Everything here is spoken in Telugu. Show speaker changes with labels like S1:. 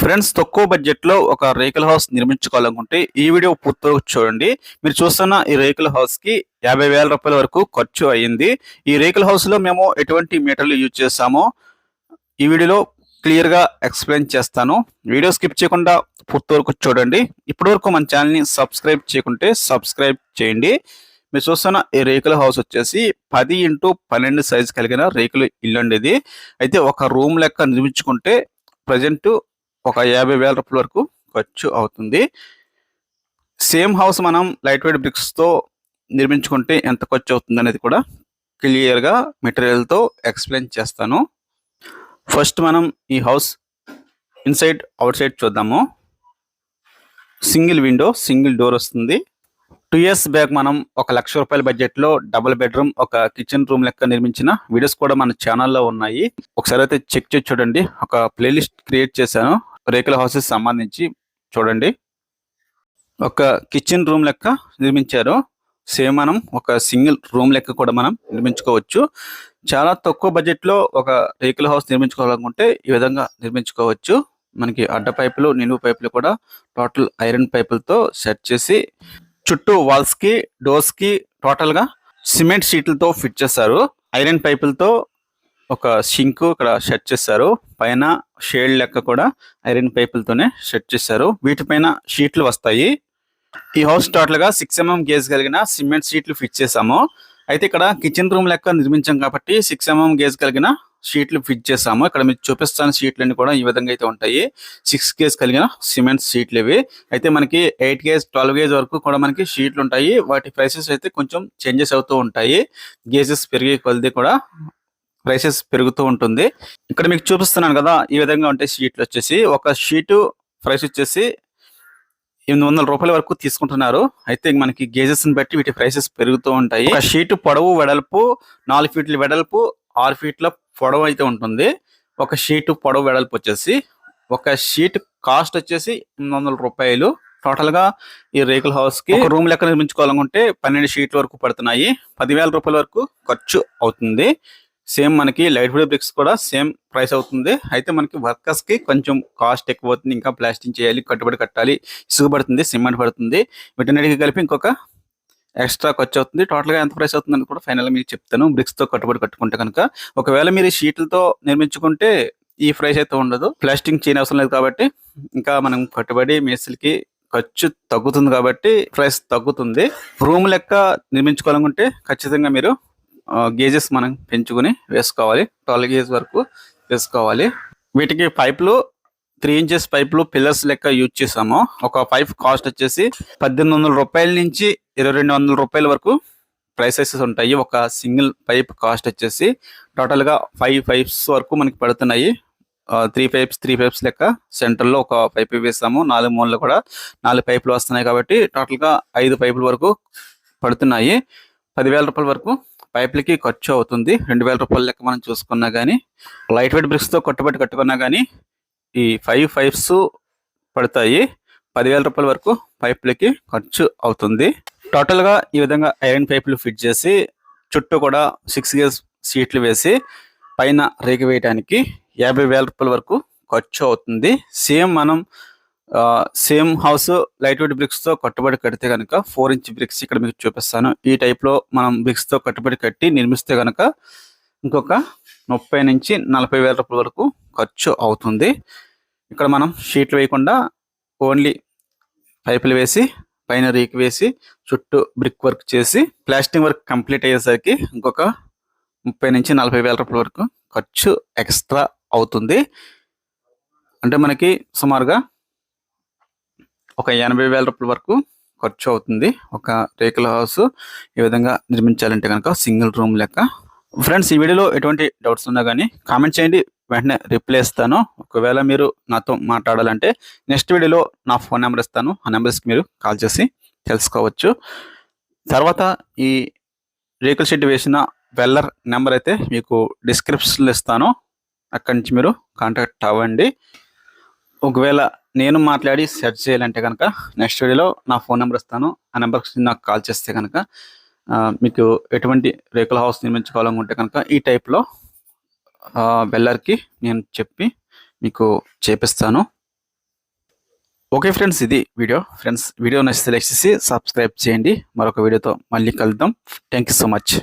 S1: ఫ్రెండ్స్ తక్కువ బడ్జెట్లో ఒక రేకుల హౌస్ నిర్మించుకోవాలనుకుంటే ఈ వీడియో పూర్తిగా చూడండి. మీరు చూస్తున్న ఈ రేకుల హౌస్కి యాభై వేల రూపాయల వరకు ఖర్చు అయ్యింది. ఈ రేకుల హౌస్లో మేము ఎటువంటి మీటర్లు యూజ్ చేస్తామో ఈ వీడియోలో క్లియర్గా ఎక్స్ప్లెయిన్ చేస్తాను. వీడియో స్కిప్ చేయకుండా పూర్తి వరకు చూడండి. ఇప్పటి వరకు మన ఛానల్ని సబ్స్క్రైబ్ చేయకుంటే సబ్స్క్రైబ్ చేయండి. మీరు చూస్తున్న ఈ రేకుల హౌస్ వచ్చేసి పది ఇంటూ పన్నెండు సైజు కలిగిన రేకుల ఇల్లు అండి ఇది. అయితే ఒక రూమ్ లెక్క నిర్మించుకుంటే ప్రజెంట్ ఒక యాభై వేల రూపాయల వరకు ఖర్చు అవుతుంది. సేమ్ హౌస్ మనం లైట్ వెయిట్ బ్రిక్స్తో నిర్మించుకుంటే ఎంత ఖర్చు అవుతుంది అనేది కూడా క్లియర్గా మెటీరియల్తో ఎక్స్ప్లెయిన్ చేస్తాను. ఫస్ట్ మనం ఈ హౌస్ ఇన్సైడ్ అవుట్ సైడ్ చూద్దాము. సింగిల్ విండో సింగిల్ డోర్ వస్తుంది. టూ ఇయర్స్ బ్యాక్ మనం ఒక లక్ష రూపాయల బడ్జెట్లో డబుల్ బెడ్రూమ్ ఒక కిచెన్ రూమ్ లెక్క నిర్మించిన వీడియోస్ కూడా మన ఛానల్లో ఉన్నాయి. ఒకసారి అయితే చెక్ చేసి చూడండి. ఒక ప్లేలిస్ట్ క్రియేట్ చేశాను. రేకుల హౌసెస్ సంబంధించి చూడండి. ఒక కిచెన్ రూమ్ లెక్క నిర్మించారు. సేమ్ మనం ఒక సింగిల్ రూమ్ లెక్క కూడా మనం నిర్మించుకోవచ్చు. చాలా తక్కువ బడ్జెట్లో ఒక రేకుల హౌస్ నిర్మించుకోవాలనుకుంటే ఈ విధంగా నిర్మించుకోవచ్చు. మనకి అడ్డ పైపులు నిలువు పైపులు కూడా టోటల్ ఐరన్ పైపులతో సెట్ చేసి చుట్టూ వాల్స్కి డోర్స్కి టోటల్గా సిమెంట్ షీట్లతో ఫిట్ చేస్తారు ఐరన్ పైపులతో ఒక షింక్ ఇక్కడ సెట్ చేశారు. పైన షేడ్ లెక్క కూడా ఐరన్ పైపులతోనే సెట్ చేశారు. వీటిపైన షీట్లు వస్తాయి. ఈ హౌస్ టోటల్గా సిక్స్ ఎంఎం గేజ్ కలిగిన సిమెంట్ షీట్లు ఫిట్ చేసాము అయితే ఇక్కడ కిచెన్ రూమ్ లెక్క నిర్మించాం కాబట్టి సిక్స్ ఎంఎం గేజ్ కలిగిన షీట్లు ఫిట్ చేసాము ఇక్కడ మీకు చూపిస్తాను షీట్లు అన్ని కూడా ఈ విధంగా అయితే ఉంటాయి. సిక్స్ గేజ్ కలిగిన సిమెంట్ షీట్లు ఇవి. అయితే మనకి ఎయిట్ గేజ్ ట్వెల్వ్ గేజ్ వరకు కూడా మనకి షీట్లు ఉంటాయి. వాటి ప్రైసెస్ అయితే కొంచెం చేంజెస్ అవుతూ ఉంటాయి. గేజెస్ పెరిగే కొలిది కూడా ప్రైసెస్ పెరుగుతూ ఉంటుంది. ఇక్కడ మీకు చూపిస్తున్నాను కదా ఈ విధంగా ఉంటాయి షీట్లు వచ్చేసి ఒక షీటు ప్రైస్ వచ్చేసి ఎనిమిది వందల రూపాయల వరకు తీసుకుంటున్నారు. అయితే మనకి గేజెస్ని బట్టి వీటి ప్రైసెస్ పెరుగుతూ ఉంటాయి. ఒక షీటు పొడవు వెడల్పు నాలుగు ఫీట్ల వెడల్పు ఆరు ఫీట్ల పొడవు అయితే ఉంటుంది. ఒక షీటు పొడవు వెడల్పు వచ్చేసి ఒక షీట్ కాస్ట్ వచ్చేసి ఎనిమిది వందల రూపాయలు. టోటల్గా ఈ రేకుల హౌస్కి రూమ్ లెక్క నిర్మించుకోవాలనుకుంటే పన్నెండు షీట్ల వరకు పడుతున్నాయి. పదివేల రూపాయల వరకు ఖర్చు అవుతుంది. సేమ్ మనకి లైట్ వెయిట్ బ్రిక్స్ కూడా సేమ్ ప్రైస్ అవుతుంది. అయితే మనకి వర్కర్స్కి కొంచెం కాస్ట్ ఎక్కువ అవుతుంది. ఇంకా ప్లాస్టింగ్ చేయాలి కట్టుబడి కట్టాలి ఇసుగు పడుతుంది సిమెంట్ పడుతుంది. వీటన్నిటికి కలిపి ఇంకొక ఎక్స్ట్రా ఖర్చు అవుతుంది. టోటల్గా ఎంత ప్రైస్ అవుతుంది కూడా ఫైనల్గా మీకు చెప్తాను. బ్రిక్స్తో కట్టుబడి కట్టుకుంటే కనుక ఒకవేళ మీరు షీట్లతో నిర్మించుకుంటే ఈ ప్రైస్ అయితే ఉండదు. ప్లాస్టింగ్ చేయని అవసరం లేదు కాబట్టి ఇంకా మనం కట్టుబడి మేస్త్రికి ఖర్చు తగ్గుతుంది కాబట్టి ప్రైస్ తగ్గుతుంది. రూమ్ లెక్క నిర్మించుకోవాలనుకుంటే ఖచ్చితంగా మీరు గేజెస్ మనం పెంచుకుని వేసుకోవాలి. ట్వెల్వ్ గేజ్ వరకు వేసుకోవాలి. వీటికి పైపులు త్రీ ఇంచెస్ పైపులు పిల్లర్స్ లెక్క యూజ్ చేసాము. ఒక పైప్ కాస్ట్ వచ్చేసి పద్దెనిమిది వందల రూపాయల నుంచి ఇరవై రెండు వందల రూపాయల వరకు ప్రైసెస్ ఉంటాయి. ఒక సింగిల్ పైప్ కాస్ట్ వచ్చేసి టోటల్గా ఫైవ్ పైప్స్ వరకు మనకి పడుతున్నాయి. త్రీ పైప్స్ త్రీ పైప్స్ లెక్క సెంటర్లో ఒక పైప్ వేసాము. నాలుగు మూలలో కూడా నాలుగు పైపులు వస్తున్నాయి కాబట్టి టోటల్గా ఐదు పైపుల వరకు పడుతున్నాయి. పదివేల రూపాయల వరకు పైపులకి ఖర్చు అవుతుంది. రెండు వేల రూపాయల లెక్క మనం చూసుకున్నా కానీ లైట్ వెయిట్ బ్రిక్స్తో కట్టుబడి కట్టుకున్నా కానీ ఈ ఫైవ్ పైప్స్ పడతాయి. పదివేల రూపాయల వరకు పైపులకి ఖర్చు అవుతుంది. టోటల్గా ఈ విధంగా ఐరన్ పైపులు ఫిట్ చేసి చుట్టూ కూడా సిక్స్ గేజ్ సీట్లు వేసి పైన రేగి వేయడానికి యాభై వేల రూపాయల వరకు ఖర్చు అవుతుంది. సేమ్ మనం సేమ్ హౌస్ లైట్ వెయిట్ బ్రిక్స్తో కట్టుబడి కడితే కనుక ఫోర్ ఇంచ్ బ్రిక్స్ ఇక్కడ మీకు చూపిస్తాను. ఈ టైప్లో మనం బ్రిక్స్తో కట్టుబడి కట్టి నిర్మిస్తే కనుక ఇంకొక ముప్పై నుంచి నలభై వేల రూపాయల వరకు ఖర్చు అవుతుంది. ఇక్కడ మనం షీట్లు వేయకుండా ఓన్లీ పైపులు వేసి పైన రీక్ వేసి చుట్టూ బ్రిక్ వర్క్ చేసి ప్లాస్టింగ్ వర్క్ కంప్లీట్ అయ్యేసరికి ఇంకొక ముప్పై నుంచి నలభై వేల రూపాయల వరకు ఖర్చు ఎక్స్ట్రా అవుతుంది. అంటే మనకి సుమారుగా ఒక ఎనభై వేల రూపాయల వరకు ఖర్చు అవుతుంది ఒక రేకుల హౌస్ ఈ విధంగా నిర్మించాలంటే కనుక సింగిల్ రూమ్ లెక్క. ఫ్రెండ్స్ ఈ వీడియోలో ఎటువంటి డౌట్స్ ఉన్నా కానీ కామెంట్ చేయండి. వెంటనే రిప్లై ఇస్తాను. ఒకవేళ మీరు నాతో మాట్లాడాలంటే నెక్స్ట్ వీడియోలో నా ఫోన్ నెంబర్ ఇస్తాను. ఆ నెంబర్స్కి మీరు కాల్ చేసి తెలుసుకోవచ్చు. తర్వాత ఈ రేకుల షెడ్ వేసిన వెల్లర్ నెంబర్ అయితే మీకు డిస్క్రిప్షన్లో ఇస్తాను. అక్కడి నుంచి మీరు కాంటాక్ట్ అవ్వండి. ఒకవేళ నేను మాట్లాడి సెర్చ్ చేయాలంటే కనుక నెక్స్ట్ వీడియోలో నా ఫోన్ నెంబర్ ఇస్తాను. ఆ నెంబర్కి నాకు కాల్ చేస్తే కనుక మీకు ఎటువంటి రేకుల హౌస్ నిర్మించుకోవాలనుకుంటే కనుక ఈ టైప్లో బెల్లర్కి నేను చెప్పి మీకు చేపిస్తాను. ఓకే ఫ్రెండ్స్ ఇది వీడియో. ఫ్రెండ్స్ వీడియో నచ్చితే లైక్ చేసి సబ్స్క్రైబ్ చేయండి. మరొక వీడియోతో మళ్ళీ కలుద్దాం. Thank you so much